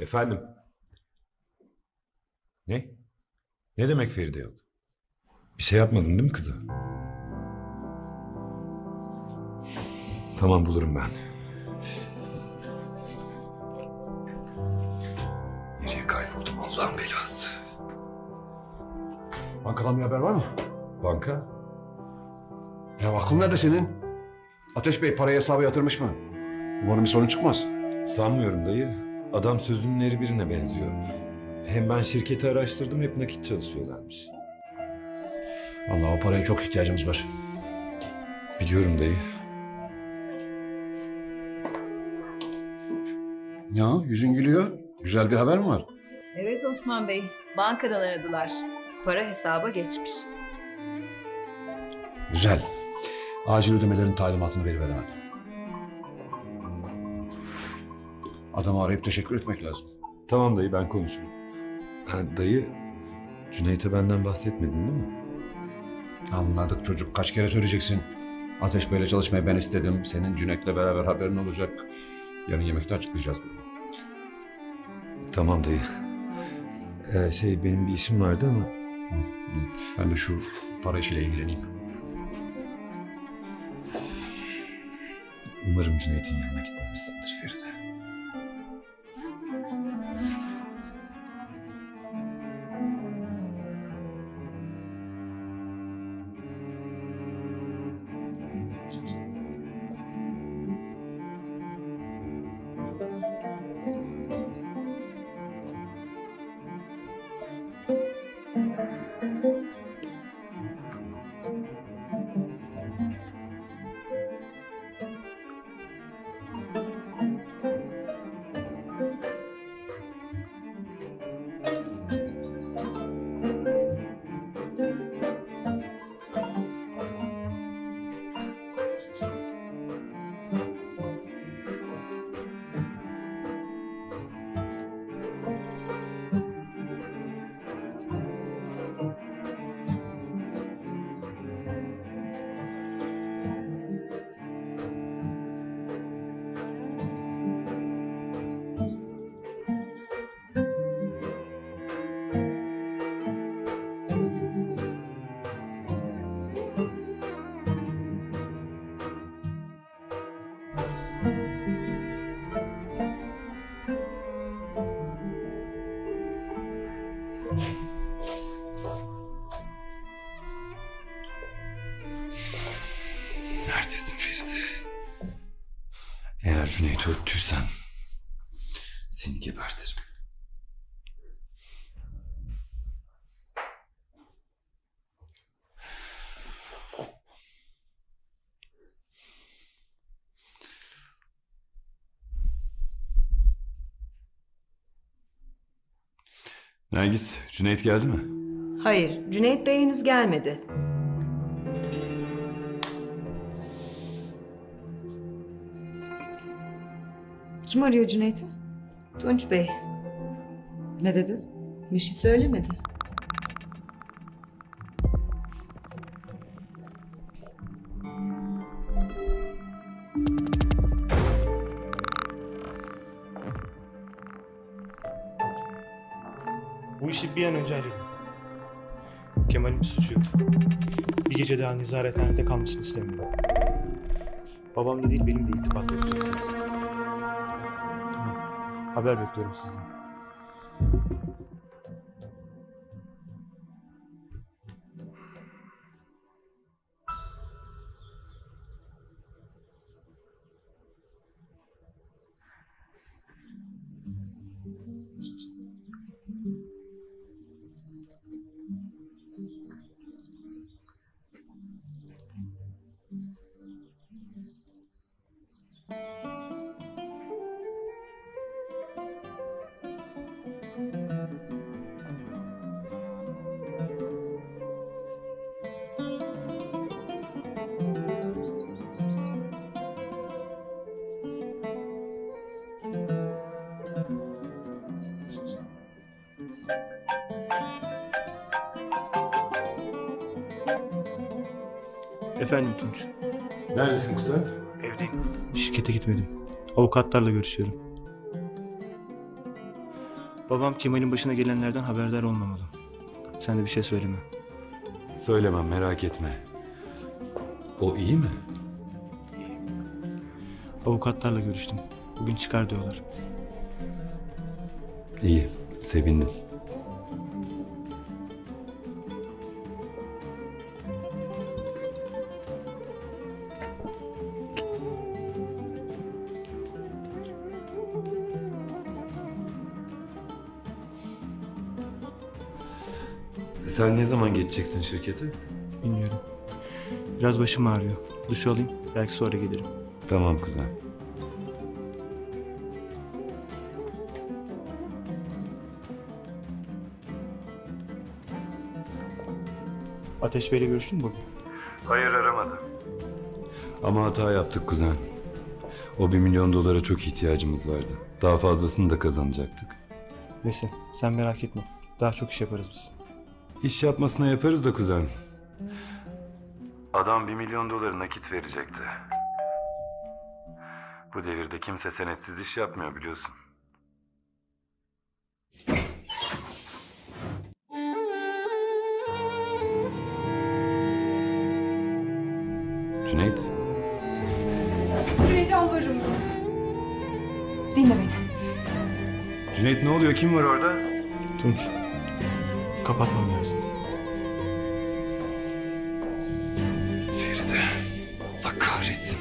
Efendim? Ne? Ne demek Feride yok? Bir şey yapmadın değil mi kıza? Tamam bulurum ben. Nereye kayboldum Allah'ın belası? Bankadan bir haber var mı? Banka? Ya aklın nerede senin? Ateş Bey parayı hesaba yatırmış mı? Umarım bir sorun çıkmaz. Sanmıyorum dayı. Adam sözünün eri birine benziyor. Hem ben şirketi araştırdım hep nakit çalışıyorlarmış. Allah o paraya çok ihtiyacımız var. Biliyorum dayı. Ya yüzün gülüyor. Güzel bir haber mi var? Evet Osman Bey, bankadan aradılar. Para hesaba geçmiş. Güzel. Acil ödemelerin talimatını veriveremem. Adamı arayıp teşekkür etmek lazım. Tamam dayı ben konuşurum. Ha, dayı Cüneyt'e benden bahsetmedin değil mi? Anladık çocuk. Kaç kere söyleyeceksin? Ateş Bey'le çalışmayı ben istedim. Senin Cüneyt'le beraber haberin olacak. Yarın yemekte açıklayacağız bunu. Tamam dayı. Ee, şey benim bir işim vardı ama Ben de şu para işiyle ilgileneyim. Umarım Cüneyt'in yanına gitmemişsindir Feride. Eğer Cüneyt'i öptüysen seni gebertirim. Nergis, Cüneyt geldi mi? Hayır, Cüneyt Bey henüz gelmedi. Kim arıyor Cüneyt'i? Tunç Bey, Ne dedi? bir şey söylemedi. Bu işi bir an önce halledin. Kemal'in bir suçu yok. Bir gece daha nezarethanede kalmasını istemiyorum. Babamla değil benimle irtibat tutacaksınız. Haber bekliyorum sizden. Efendim Tunç. Neredesin kuzen? Evdeyim. Şirkete gitmedim. Avukatlarla görüşüyorum. Babam Kemal'in başına gelenlerden haberdar olmamalı. Sen de bir şey söyleme. Söylemem merak etme. O iyi mi? Avukatlarla görüştüm. Bugün çıkar diyorlar. İyi. Sevindim. Sen ne zaman geçeceksin şirkete? Bilmiyorum. Biraz başım ağrıyor. Duş alayım. Belki sonra gelirim. Tamam kuzen. Ateş Bey'le görüştün mü bugün? Hayır aramadı. Ama hata yaptık kuzen. O bir milyon dolara çok ihtiyacımız vardı. Daha fazlasını da kazanacaktık. Neyse sen merak etme. Daha çok iş yaparız biz. İş yapmasına yaparız da kuzen. Adam bir milyon doları nakit verecekti. Bu devirde kimse senetsiz iş yapmıyor biliyorsun. Cüneyt, Cüneyt yalvarırım. Dinle beni. Cüneyt ne oluyor? Kim var orada? Tunç. Kapatmam lazım. Feride. Allah kahretsin.